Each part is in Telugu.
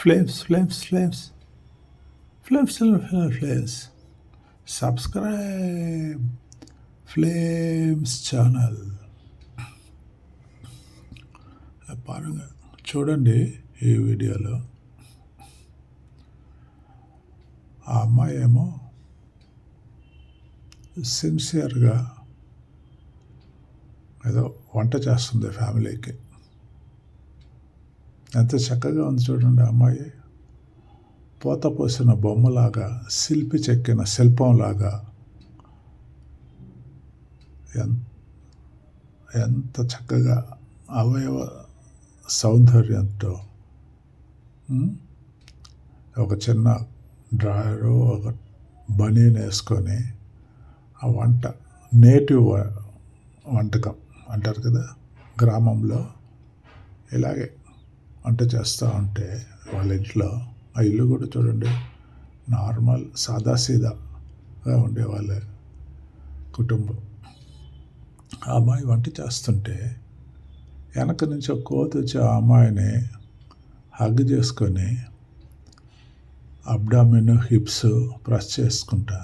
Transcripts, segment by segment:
Flames Flames Flames Flames Flames subscribe Flames channel పారంగా. చూడండి ఈ వీడియోలో. ఆ అమ్మాయి ఏమో సిన్సియర్గా ఏదో వంట చేస్తుంది ఫ్యామిలీకి ఎంత చక్కగా ఉంది చూడండి అమ్మాయి. పోత పోసిన బొమ్మలాగా శిల్పి చెక్కిన శిల్పంలాగా. ఎంత చక్కగా అవయవ సౌందర్యంతో ఒక చిన్న డ్రాయరు ఒక బనీన్ వేసుకొని ఆ వంట నేటివ్ వంటకం అంటారు కదా గ్రామంలో. ఇలాగే వంట చేస్తూ ఉంటే వాళ్ళ ఇంట్లో ఆ ఇల్లు కూడా చూడండి నార్మల్ సాదాసీదాగా ఉండేవాళ్ళ కుటుంబం. ఆ అమ్మాయి వంట చేస్తుంటే వెనక నుంచి ఒక కోతి వచ్చి ఆ అమ్మాయిని హగ్ చేసుకొని అబ్డామిన్ హిప్స్ ప్రెస్ చేసుకుంటా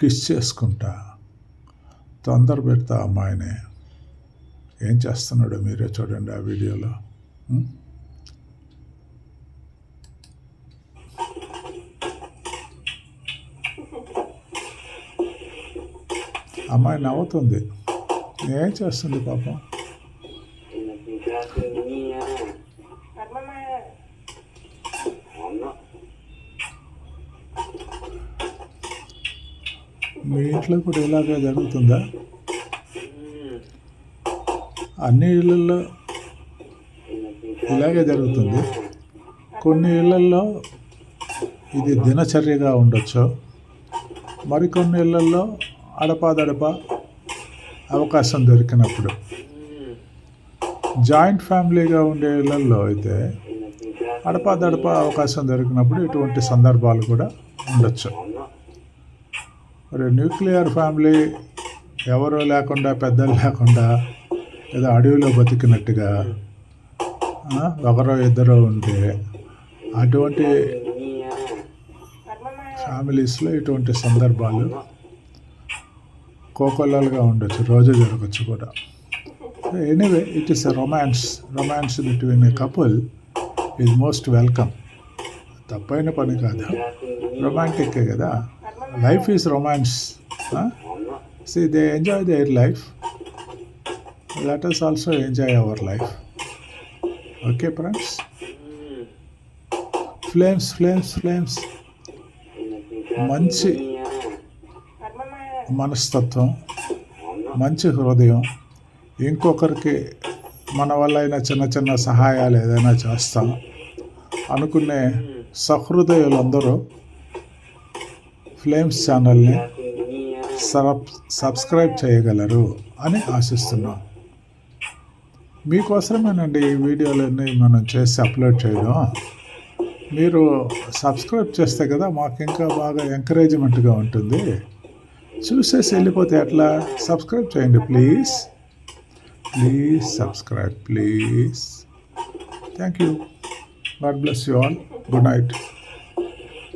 కిస్ చేసుకుంటా తొందర పెడతా అమ్మాయిని. ఏం చేస్తున్నాడో మీరే చూడండి ఆ వీడియోలో. అమ్మాయి నవ్వుతుంది. ఏం చేస్తుంది పాపం? మీ ఇంట్లో కూడా ఇలాగే జరుగుతుందా? అన్ని ఇళ్ళల్లో ఇలాగే జరుగుతుంది. కొన్ని ఇళ్ళల్లో ఇది దినచర్యగా ఉండొచ్చు. మరికొన్ని ఇళ్ళల్లో అడపాదడప అవకాశం దొరికినప్పుడు. జాయింట్ ఫ్యామిలీగా ఉండే ఇళ్ళల్లో అయితే అడపాదడప అవకాశం దొరికినప్పుడు ఇటువంటి సందర్భాలు కూడా ఉండొచ్చు. మరి న్యూక్లియర్ ఫ్యామిలీ ఎవరో లేకుండా పెద్దలు లేకుండా ఏదో అడవిలో బతికినట్టుగా ఒకరో ఇద్దరు ఉంటే అటువంటి ఫ్యామిలీస్లో ఇటువంటి సందర్భాలు కోకొల్లాలుగా ఉండొచ్చు రోజు జరగచ్చు కూడా. Anyway it is a romance romance between a couple is most welcome తప్పైన పని కాదు. రొమాంటిక్కే కదా? Life is romance see they enjoy their life let us also enjoy our life okay friends. Flames Flames Flames. మంచి మనస్తత్వం మంచి హృదయం. ఇంకొకరికి మన వల్ల అయినా చిన్న చిన్న సహాయాలు ఏదైనా చేస్తాం. అనుకునే సహృదయులందరూ ఫ్లేమ్స్ ఛానల్ని సబ్ సబ్స్క్రైబ్ చేయగలరు అని ఆశిస్తున్నాం. మీకోసమేనండి ఈ వీడియోలన్నీ మనం చేసి అప్లోడ్ చేయడం. మీరు సబ్స్క్రైబ్ చేస్తే కదా మాకు ఇంకా బాగా ఎంకరేజ్మెంట్గా ఉంటుంది. చూసేసి వెళ్ళిపోతే ఎట్లా? సబ్స్క్రైబ్ చేయండి please. Please subscribe please. Thank you. God bless you all. Good night.